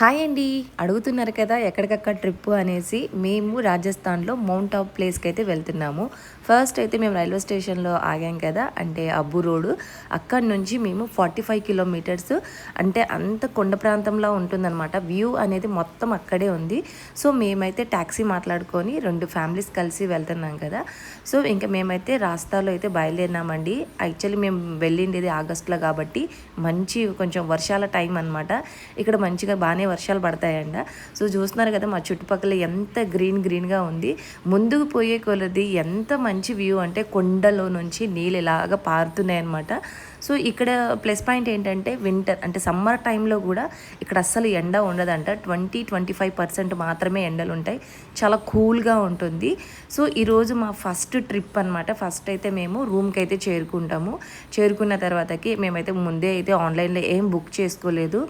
Hi అండి. అడుగుతున్నారు కదా ఎక్కడికక్కడ ట్రిప్ అనేసి మేము రాజస్థాన్లో మౌంట్ ఆఫ్ ప్లేస్కి అయితే వెళ్తున్నాము. ఫస్ట్ అయితే మేము రైల్వే స్టేషన్లో ఆగాం కదా అంటే అబ్బు రోడ్ అక్కడి నుంచి మేము ఫార్టీ ఫైవ్ కిలోమీటర్స్ అంటే అంత కొండ ప్రాంతంలో ఉంటుందన్నమాట. వ్యూ అనేది మొత్తం అక్కడే ఉంది. సో మేమైతే ట్యాక్సీ మాట్లాడుకొని రెండు ఫ్యామిలీస్ కలిసి వెళ్తున్నాం కదా. సో ఇంకా మేమైతే రాస్తాలో అయితే బయలుదేరినామండి. యాక్చువల్లీ మేము వెళ్ళిండేది ఆగస్టులో కాబట్టి మంచి కొంచెం వర్షాల టైం అన్నమాట. ఇక్కడ మంచిగా బాగానే వర్షాలు పడతాయంట. సో చూస్తున్నారు కదా మా చుట్టుపక్కల ఎంత గ్రీన్ గ్రీన్గా ఉంది. ముందుకు పోయే కొలది ఎంత మంచి వ్యూ అంటే కొండలో నుంచి నీళ్ళు ఇలాగా పారుతున్నాయి అనమాట సో ఇక్కడ ప్లస్ పాయింట్ ఏంటంటే వింటర్ అంటే సమ్మర్ టైంలో కూడా ఇక్కడ అస్సలు ఎండ ఉండదంట. ట్వంటీ ట్వంటీ ఫైవ్ పర్సెంట్ మాత్రమే ఎండలు ఉంటాయి చాలా కూల్గా ఉంటుంది. సో ఈరోజు మా ఫస్ట్ ట్రిప్ అనమాట ఫస్ట్ అయితే మేము రూమ్కి అయితే చేరుకుంటాము. చేరుకున్న తర్వాతకి మేమైతే ముందే అయితే ఆన్లైన్లో ఏం బుక్ చేసుకోలేదు.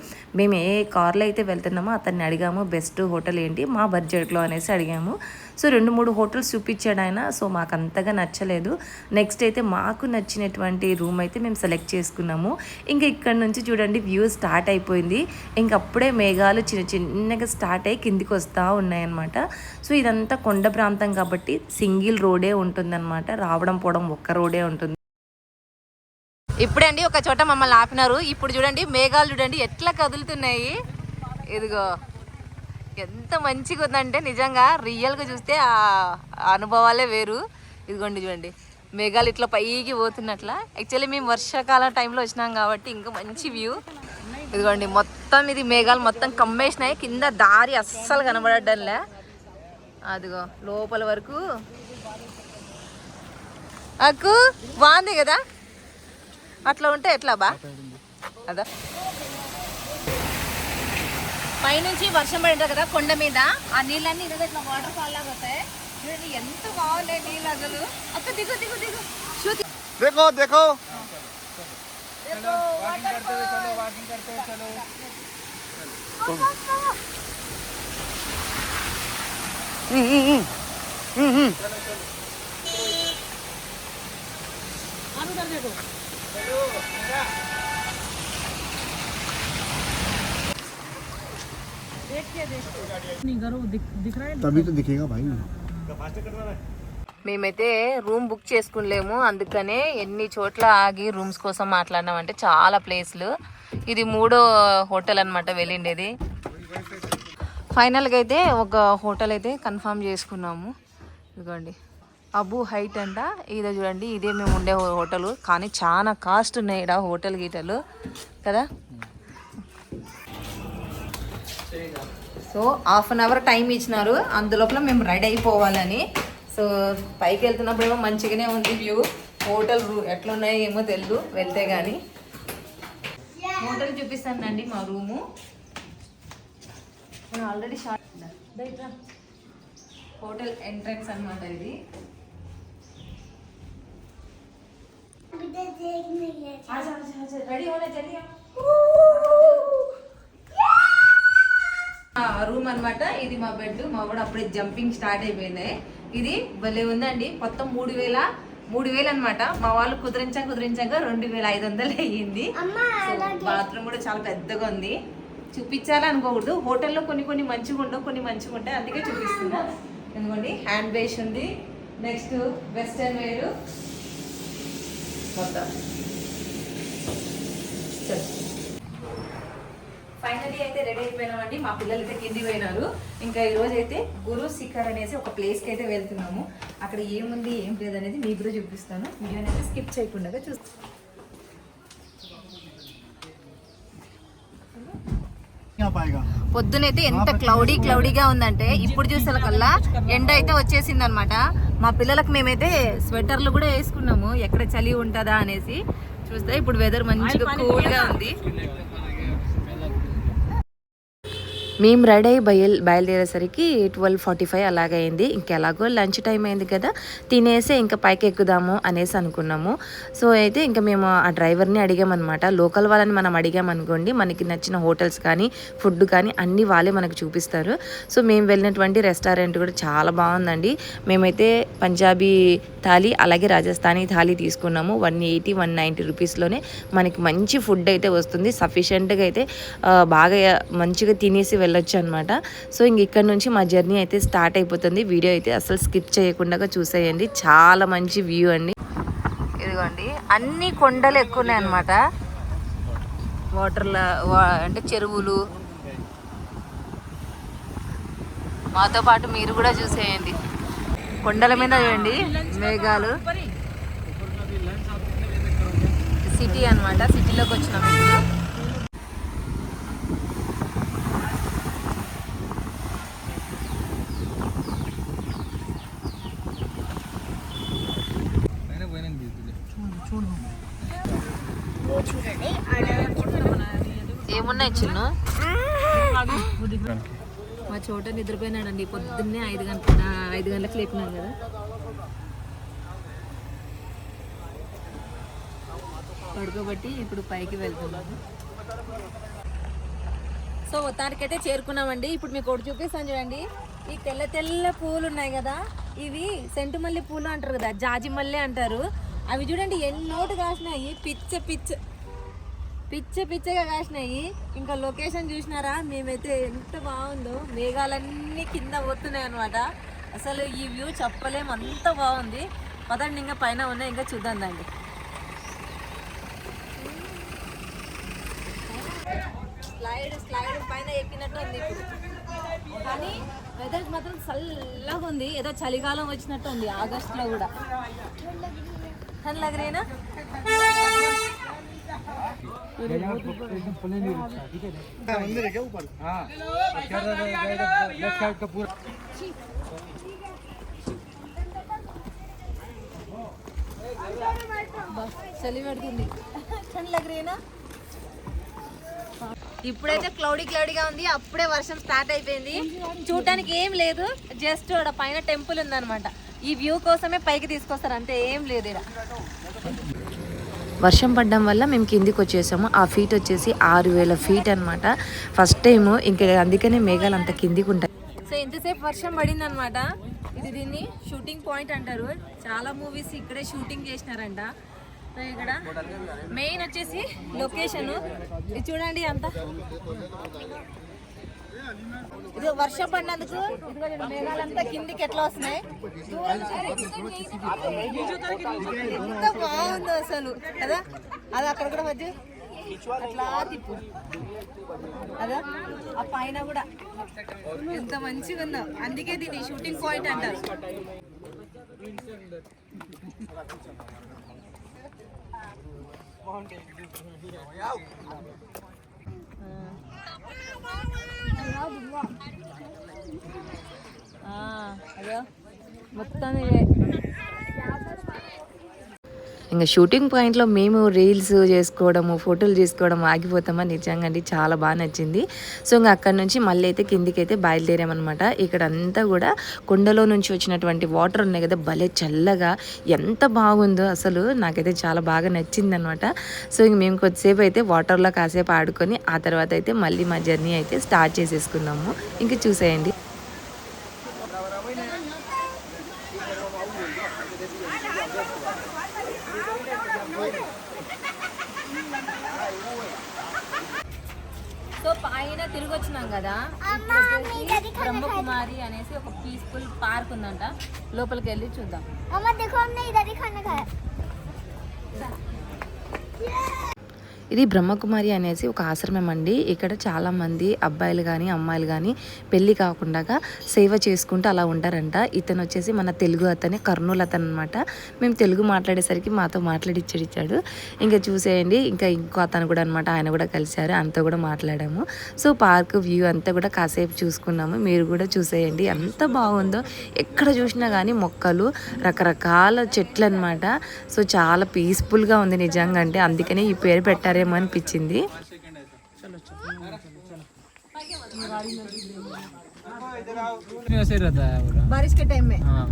మేము ఏ కార్లో అయితే వెళ్తున్నామో అతన్ని అడిగాము బెస్ట్ హోటల్ ఏంటి? మా బడ్జెట్లో అనేసి అడిగాము. సో రెండు మూడు హోటల్స్ చూపించాడు ఆయన. సో మాకు అంతగా నచ్చలేదు. నెక్స్ట్ అయితే మాకు నచ్చినటువంటి రూమ్ అయితే మేము సెలెక్ట్ చేసుకున్నాము. ఇంకా ఇక్కడ నుంచి చూడండి వ్యూ స్టార్ట్ అయిపోయింది. ఇంక అప్పుడే మేఘాలు చిన్న చిన్నగా స్టార్ట్ అయ్యి కిందికి వస్తూ ఉన్నాయన్నమాట. సో ఇదంతా కొండ ప్రాంతం కాబట్టి సింగిల్ రోడే ఉంటుందన్నమాట. రావడం పోవడం ఒక్క రోడే ఉంటుంది. ఇప్పుడే అండి ఒక చోట మమ్మల్ని ఆపినారు. ఇప్పుడు చూడండి మేఘాలు చూడండి ఎట్లా కదులుతున్నాయి. ఇదిగో. ఎంత మంచిగా ఉందంటే నిజంగా రియల్గా చూస్తే ఆ అనుభవాలే వేరు. ఇదిగోండి చూడండి. మేఘాలు ఇట్లా పైకి పోతున్నట్ల. యాక్చువల్లీ మేము వర్షాకాలం టైంలో వచ్చినాం కాబట్టి ఇంకా మంచి వ్యూ. ఇదిగోండి మొత్తం ఇది మేఘాలు మొత్తం కమ్మేసినాయి. కింద దారి అస్సలు కనబడడంలే. అదిగో లోపల వరకు. అక్కు బాగుంది కదా? అట్లా ఉంటే ఎట్లా బా? అదా? పైనుంచి వర్షం పడింది కదా కొండ మీద ఆ నీళ్ళన్నీ ఇదిగో ఇట్లా వాటర్ ఫాల్ లాగా వస్తాయి చూడండి ఎంత బాగున్నాయి నీళ్ళు అసలు అక్క దిగు దిగు దిగు శృతి देखो देखो तभी తమీ దిఖేగా భాయ్ మేమైతే రూమ్ బుక్ చేసుకునిలేము. అందుకనే ఎన్ని చోట్ల ఆగి రూమ్స్ కోసం మాట్లాడినాం అంటే చాలా ప్లేస్లు. ఇది మూడో హోటల్ అనమాట వెళ్ళిండేది. ఫైనల్గా అయితే ఒక హోటల్ అయితే కన్ఫర్మ్ చేసుకున్నాము. ఇదిగోండి. అబు హైట్ అంట. ఇదే చూడండి ఇదే మేము ఉండే హోటల్. కానీ చాలా కాస్ట్ ఉన్నాయి ఇక్కడ హోటల్ గీటలు. కదా? So half an hour time ఇచ్చినారు. అందులోపల మేము రెడీ అయిపోవాలని. సో పైకి వెళ్తున్నప్పుడు ఏమో మంచిగానే ఉంది వ్యూ. హోటల్ రూ ఎట్లున్నాయో ఏమో తెలియదు వెళ్తే కానీ హోటల్ చూపిస్తానండి మా room. Already short hotel entrance అనమాట ఇది. రెడీ అవునా జరిగా రూమ్ అన్నమాట. ఇది మా బెడ్ మా కూడా అప్పుడే జంపింగ్ స్టార్ట్ అయిపోయింది. ఇది భలే ఉందండి. మొత్తం మూడు వేల మూడు వేలు అనమాట మా వాళ్ళు కుదిరించాక కుదిరించాక రెండు వేల ఐదు వందలు అయ్యింది. బాత్రూమ్ కూడా చాలా పెద్దగా ఉంది. చూపించాలి అనుకోకూడదు. హోటల్లో కొన్ని కొన్ని మంచిగా ఉండవు కొన్ని మంచిగా ఉంటాయి. అందుకే చూపిస్తున్నా. ఎందుకండి హ్యాండ్ బేష్ ఉంది. నెక్స్ట్ వెస్టర్న్ వేరు మొత్తం. ఫైనలీ అయితే రెడీ అయిపోయినామండి. మా పిల్లలు అయితే కింది పోయినారు. ఇంకా ఈరోజు అయితే గురు శిఖర్ అనేసి ఒక ప్లేస్కి అయితే వెళ్తున్నాము. అక్కడ ఏముంది ఏం లేదు అనేది మీకు కూడా చూపిస్తాను. వీడియోని అయితే స్కిప్ చేయకుండా చూస్తాను పొద్దునైతే ఎంత క్లౌడీ క్లౌడీగా ఉందంటే ఇప్పుడు చూసే కల్లా ఎండ అయితే వచ్చేసింది అనమాట మా పిల్లలకు మేమైతే స్వెటర్లు కూడా వేసుకున్నాము. ఎక్కడ చలి ఉంటుందా అనేసి చూస్తే ఇప్పుడు వెదర్ మంచిగా కూల్గా ఉంది. మేము రెడీ అయ్యి బయలు బయలుదేరేసరికి ట్వెల్వ్ ఫార్టీ ఫైవ్ అలాగైంది. ఇంకెలాగో లంచ్ టైం అయింది కదా తినేసి ఇంకా పైకి ఎక్కుదాము అనేసి అనుకున్నాము. సో అయితే ఇంకా మేము ఆ డ్రైవర్ని అడిగామన్నమాట. లోకల్ వాళ్ళని మనం అడిగామనుకోండి మనకి నచ్చిన హోటల్స్ కానీ ఫుడ్ కానీ అన్నీ వాళ్ళే మనకు చూపిస్తారు. సో మేము వెళ్ళినటువంటి రెస్టారెంట్ కూడా చాలా బాగుందండి. మేమైతే పంజాబీ థాలీ అలాగే రాజస్థానీ థాలీ తీసుకున్నాము. వన్ ఎయిటీ వన్ నైంటీ రూపీస్లోనే మనకి మంచి ఫుడ్ అయితే వస్తుంది. సఫిషియెంట్గా అయితే బాగా మంచిగా తినేసి వెళ్ళొచ్చు అనమాట సో ఇంక ఇక్కడ నుంచి మా జర్నీ అయితే స్టార్ట్ అయిపోతుంది. వీడియో అయితే అసలు స్కిప్ చేయకుండా చూసేయండి. చాలా మంచి వ్యూ అండి. ఇదిగోండి. అన్ని కొండలు ఎక్కువ ఉన్నాయి అనమాట వాటర్ల అంటే చెరువులు. మాతో పాటు మీరు కూడా చూసేయండి. కొండల మీద చూడండి. మేఘాలు. సిటీ అన్నమాట. సిటీలోకి వచ్చినాం. ఏమున్నాయి చిన్న? మా చోట నిద్రపోయినాడండి. పొద్దున్నే ఐదు గంటల ఐదు గంటలకు లేపినాం కదా. పడుకోబట్టి ఇప్పుడు పైకి వెళ్తున్నాము సో మొత్తానికైతే చేరుకున్నామండి. ఇప్పుడు మీకు ఒకటి చూపిస్తాను చూడండి. ఈ తెల్ల తెల్ల పూలు ఉన్నాయి కదా. ఇవి సెంటు మల్లె పూలు అంటారు కదా. జాజి మల్లె అంటారు. అవి చూడండి ఎన్నోటి కాసినాయి పిచ్చ పిచ్చ. పిచ్చి పిచ్చగా కాసినాయి. ఇంకా లొకేషన్ చూసినారా? మేమైతే ఎంత బాగుందో. మేఘాలన్నీ కింద పోతున్నాయి అనమాట అసలు ఈ వ్యూ చెప్పలేం. అంత బాగుంది. పదండి ఇంకా పైన ఉన్నాయి. ఇంకా చూద్దాం దాన్ని స్లైడ్ స్లైడ్ పైన ఎక్కినట్టు ఉంది ఇప్పుడు. కానీ వెదర్ మాత్రం చల్లగా ఉంది. ఏదో చలికాలం వచ్చినట్టు ఉంది ఆగస్ట్లో కూడా. అని లగరేనా अंदर है क्या ऊपर బస్ చలి పెడుతుంది అని లగరేనా ఇప్పుడైతే క్లౌడీ క్లౌడీగా ఉంది అప్పుడే వర్షం స్టార్ట్ అయిపోయింది చూడటానికి ఏం లేదు జస్ట్ ఇక్కడ పైన టెంపుల్ ఉందన్నమాట ఈ వ్యూ కోసమే పైకి తీసుకొస్తారు అంతే ఏం లేదు ఇక్కడ వర్షం పడడం వల్ల మేము కిందికి వచ్చేసాము. ఆ ఫీట్ వచ్చేసి ఆరు వేల ఫీట్ అనమాట ఫస్ట్ టైం ఇంకా అందుకనే మేఘాలు అంత కిందికి ఉంటాయి. సో ఎంతసేపు వర్షం పడింది అనమాట ఇది దీన్ని షూటింగ్ పాయింట్ అంటారు. చాలా మూవీస్ ఇక్కడే షూటింగ్ చేసినారంట. సో ఇక్కడ మెయిన్ వచ్చేసి లొకేషన్ ఇది చూడండి అంతా. ఇది వర్షం పడినందుకు ఇదిగో మేఘాలంతా కిందికి ఎట్లా వస్తున్నాయి? ఎంత బాగుందో అసలు కదా? అది అక్కడ కూడా మధ్య అట్లా తిప్పు. అదా? ఆ పైన కూడా. ఎంత మంచిగా ఉందో. అందుకే దీన్ని షూటింగ్ పాయింట్ అంటారు బాగుంటాయి అదో మొత్తం ఇవే ఇంకా షూటింగ్ పాయింట్లో మేము రీల్స్ చేసుకోవడము ఫోటోలు చేసుకోవడం ఆగిపోతామా నిజంగా అండి. చాలా బాగా నచ్చింది. సో ఇంకా అక్కడ నుంచి మళ్ళీ అయితే కిందికైతే అయితే బయలుదేరామన్నమాట. ఇక్కడ అంతా కూడా కొండలో నుంచి వచ్చినటువంటి వాటర్ ఉన్నాయి కదా భలే చల్లగా ఎంత బాగుందో అసలు నాకైతే చాలా బాగా నచ్చింది అనమాట సో ఇంక మేము కొద్దిసేపు అయితే వాటర్లో కాసేపు ఆడుకొని ఆ తర్వాత అయితే మళ్ళీ మా జర్నీ అయితే స్టార్ట్ చేసేసుకున్నాము. ఇంకా చూసేయండి. సో పైన తిరిగి వచ్చినాం కదా బ్రహ్మకుమారి అనేసి ఒక పీస్ఫుల్ పార్క్ ఉందంట. లోపలికి వెళ్ళి చూద్దాం. అమ్మ ఇది బ్రహ్మకుమారి అనేసి ఒక ఆశ్రమం అండి. ఇక్కడ చాలామంది అబ్బాయిలు కానీ అమ్మాయిలు కానీ పెళ్ళి కాకుండా సేవ చేసుకుంటూ అలా ఉంటారంట. ఇతను వచ్చేసి మన తెలుగు అతనే కర్నూలు అతను అనమాట మేము తెలుగు మాట్లాడేసరికి మాతో మాట్లాడిచ్చాడు ఇంకా చూసేయండి. ఇంకా ఇంకో అతను కూడా అనమాట ఆయన కూడా కలిశారు. అంతా కూడా మాట్లాడాము. సో పార్క్ వ్యూ అంతా కూడా కాసేపు చూసుకున్నాము. మీరు కూడా చూసేయండి. ఎంత బాగుందో. ఎక్కడ చూసినా కానీ మొక్కలు రకరకాల చెట్లు అనమాట సో చాలా పీస్ఫుల్గా ఉంది నిజంగా. అంటే అందుకనే ఈ పేరు పెట్టారేమో అనిపించింది ऐसे रहता है पूरा बारिश के टाइम में हाँ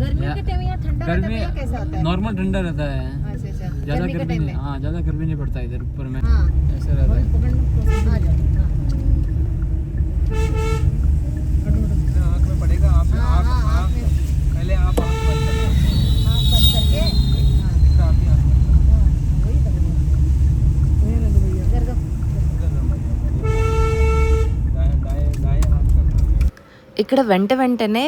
गर्मी के टाइम यहाँ ठंडा रहता गर्मी है या कैसा होता है नॉर्मल ठंडा रहता है अच्छा अच्छा ज्यादा गर्मी के गर्मी टाइम नहीं में हाँ ज्यादा गर्मी नहीं पड़ता इधर ऊपर में हाँ ऐसे रहता है आ जाओ हाँ। आँख में पड़ेगा आप हाँ, हाँ, आँख में- पहले आप ఇక్కడ వెంట వెంటనే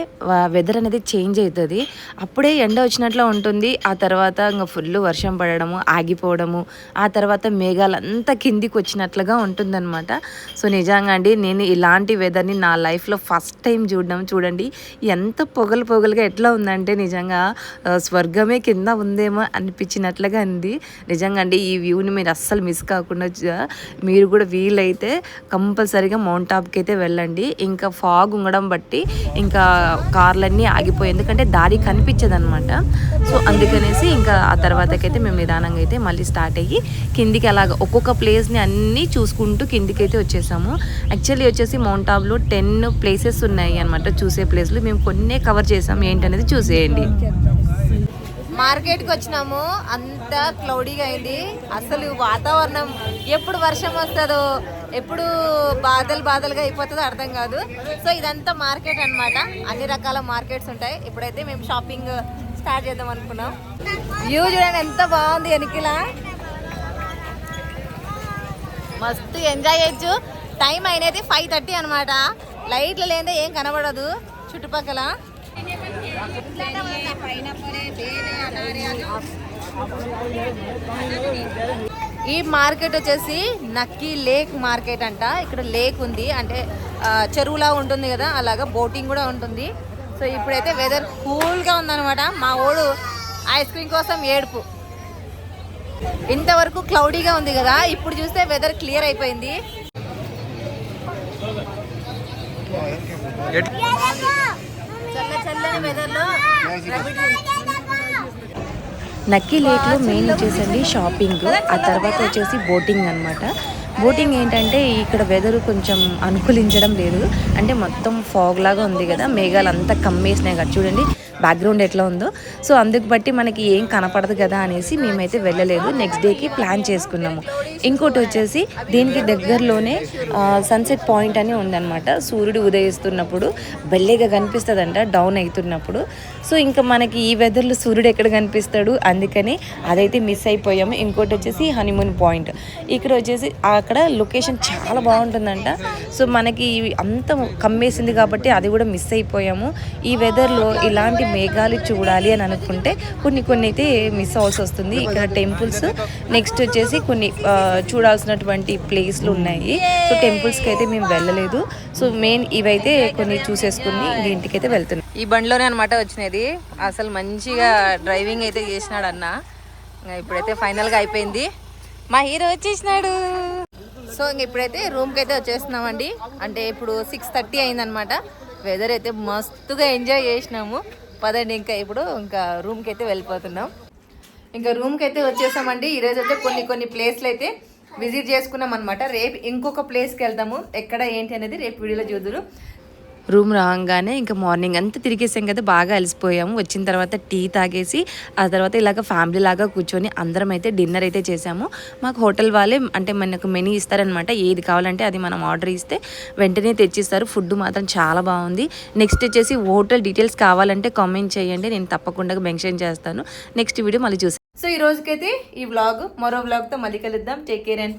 వెదర్ అనేది చేంజ్ అవుతుంది. అప్పుడే ఎండ వచ్చినట్లు ఉంటుంది. ఆ తర్వాత ఇంకా ఫుల్ వర్షం పడడము ఆగిపోవడము ఆ తర్వాత మేఘాలు అంతా కిందికి వచ్చినట్లుగా ఉంటుందన్నమాట. సో నిజంగా అండి నేను ఇలాంటి వెదర్ని నా లైఫ్లో ఫస్ట్ టైం చూడడం చూడండి ఎంత పొగలు పొగలుగా ఎట్లా ఉందంటే నిజంగా స్వర్గమే కింద ఉందేమో అనిపించినట్లుగా ఉంది. నిజంగా అండి ఈ వ్యూని మీరు అస్సలు మిస్ కాకుండా మీరు కూడా వీలైతే కంపల్సరీగా మౌంట్ టాప్కి అయితే వెళ్ళండి. ఇంకా ఫాగ్ ఉండడం బట్టి ఇంకా కార్లన్నీ ఆగిపోయి ఎందుకంటే దారి కనిపించదు అనమాట సో అందుకనేసి ఇంకా ఆ తర్వాతకైతే మేము నిదానంగా అయితే మళ్ళీ స్టార్ట్ అయ్యి కిందికి అలాగ ఒక్కొక్క ప్లేస్ని అన్నీ చూసుకుంటూ కిందికి అయితే వచ్చేసాము. యాక్చువల్లీ వచ్చేసి మౌంట్ టెన్ ప్లేసెస్ ఉన్నాయి అనమాట చూసే ప్లేస్లు. మేము కొన్నే కవర్ చేసాం. ఏంటనేది చూసేయండి. మార్కెట్కి వచ్చినాము. అంతా క్లౌడీగా అయింది. అసలు వాతావరణం ఎప్పుడు వర్షం వస్తుందో ఎప్పుడు బాధలు బాధలుగా అయిపోతుందో అర్థం కాదు. సో ఇదంతా మార్కెట్ అన్నమాట. అన్ని రకాల మార్కెట్స్ ఉంటాయి. ఇప్పుడైతే మేము షాపింగ్ స్టార్ట్ చేద్దాం అనుకున్నాం. వ్యూ చూడండి ఎంత బాగుంది వెనకిల. మస్తు ఎంజాయ్ చేయొచ్చు. టైం అయినది ఫైవ్ థర్టీ అనమాట లైట్లు లేదే ఏం కనబడదు. చుట్టుపక్కల. ఈ మార్కెట్ వచ్చేసి నక్కీ లేక్ మార్కెట్ అంట. ఇక్కడ లేక్ ఉంది. అంటే చెరువులా ఉంటుంది కదా అలాగా బోటింగ్ కూడా ఉంటుంది. సో ఇప్పుడైతే వెదర్ కూల్గా ఉందన్నమాట. మా ఓడు ఐస్ క్రీమ్ కోసం ఏడుపు. ఇంతవరకు క్లౌడీగా ఉంది కదా ఇప్పుడు చూస్తే వెదర్ క్లియర్ అయిపోయింది. చల్ల చల్లని వెదర్లో నక్కీ లేక్లో మెయిన్ వచ్చేసండి షాపింగ్ ఆ తర్వాత వచ్చేసి బోటింగ్ అన్నమాట. బోటింగ్ ఏంటంటే ఇక్కడ వెదర్ కొంచెం అనుకూలించడం లేదు. అంటే మొత్తం ఫాగ్ లాగా ఉంది కదా మేఘాలు అంతా కమ్మేసినాయి కదా. చూడండి బ్యాక్గ్రౌండ్ ఎట్లా ఉందో. సో అందుకు బట్టి మనకి ఏం కనపడదు కదా అనేసి మేమైతే వెళ్ళలేదు. నెక్స్ట్ డేకి ప్లాన్ చేసుకున్నాము. ఇంకోటి వచ్చేసి దీనికి దగ్గరలోనే సన్సెట్ పాయింట్ అని ఉందన్నమాట. సూర్యుడు ఉదయిస్తున్నప్పుడు బెల్లేగా కనిపిస్తుందంట డౌన్ అవుతున్నప్పుడు. సో ఇంకా మనకి ఈ వెదర్లో సూర్యుడు ఎక్కడ కనిపిస్తాడు? అందుకని అదైతే మిస్ అయిపోయాము. ఇంకోటి వచ్చేసి హనీమూన్ పాయింట్ ఇక్కడ వచ్చేసి అక్కడ లొకేషన్ చాలా బాగుంటుందంట. సో మనకి అంత కమ్మేసింది కాబట్టి అది కూడా మిస్ అయిపోయాము. ఈ వెదర్లో ఇలాంటి మేఘాలు చూడాలి అని అనుకుంటే కొన్ని కొన్ని అయితే మిస్ అవ్వాల్సి వస్తుంది. ఇక్కడ టెంపుల్స్ నెక్స్ట్ వచ్చేసి కొన్ని చూడాల్సినటువంటి ప్లేస్లు ఉన్నాయి. సో టెంపుల్స్కి అయితే మేము వెళ్ళలేదు. సో మెయిన్ ఇవైతే కొన్ని చూసేసుకుని ఇంటికి ఇంటికైతే వెళ్తున్నాం. ఈ బండిలోనే అనమాట వచ్చినది. అసలు మంచిగా డ్రైవింగ్ అయితే చేసినాడు అన్న. ఇప్పుడైతే ఫైనల్గా అయిపోయింది. మా హీరో వచ్చేసినాడు. సో ఇంక ఇప్పుడైతే రూమ్కి అయితే వచ్చేస్తున్నామండి. అంటే ఇప్పుడు సిక్స్ థర్టీ అయిందనమాట వెదర్ అయితే మస్తుగా ఎంజాయ్ చేసినాము. పదండి ఇంకా ఇప్పుడు ఇంకా రూమ్కి అయితే వెళ్ళిపోతున్నాం. ఇంకా రూమ్కి అయితే వచ్చేసామండి ఈరోజు అయితే కొన్ని కొన్ని ప్లేస్లు అయితే విజిట్ చేసుకున్నాం అనమాట రేపు ఇంకొక ప్లేస్కి వెళ్తాము ఎక్కడ ఏంటి అనేది రేపు వీడియోలో చూద్దురు. రూమ్ రాగానే ఇంకా మార్నింగ్ అంతా తిరిగేసాం కదా బాగా అలసిపోయాము. వచ్చిన తర్వాత టీ తాగేసి ఆ తర్వాత ఇలాగ ఫ్యామిలీ లాగా కూర్చొని అందరం అయితే డిన్నర్ అయితే చేసాము. మాకు హోటల్ వాళ్ళే అంటే మనకు మెనూ ఇస్తారనమాట ఏది కావాలంటే అది మనం ఆర్డర్ ఇస్తే వెంటనే తెచ్చిస్తారు. ఫుడ్ మాత్రం చాలా బాగుంది. నెక్స్ట్ వచ్చేసి హోటల్ డీటెయిల్స్ కావాలంటే కామెంట్ చేయండి. నేను తప్పకుండా మెన్షన్ చేస్తాను. నెక్స్ట్ వీడియో మళ్ళీ చూసి సో ఈ రోజుకైతే ఈ వ్లాగ్ మరో వ్లాగ్తో మళ్ళీ కలుద్దాం. Take care and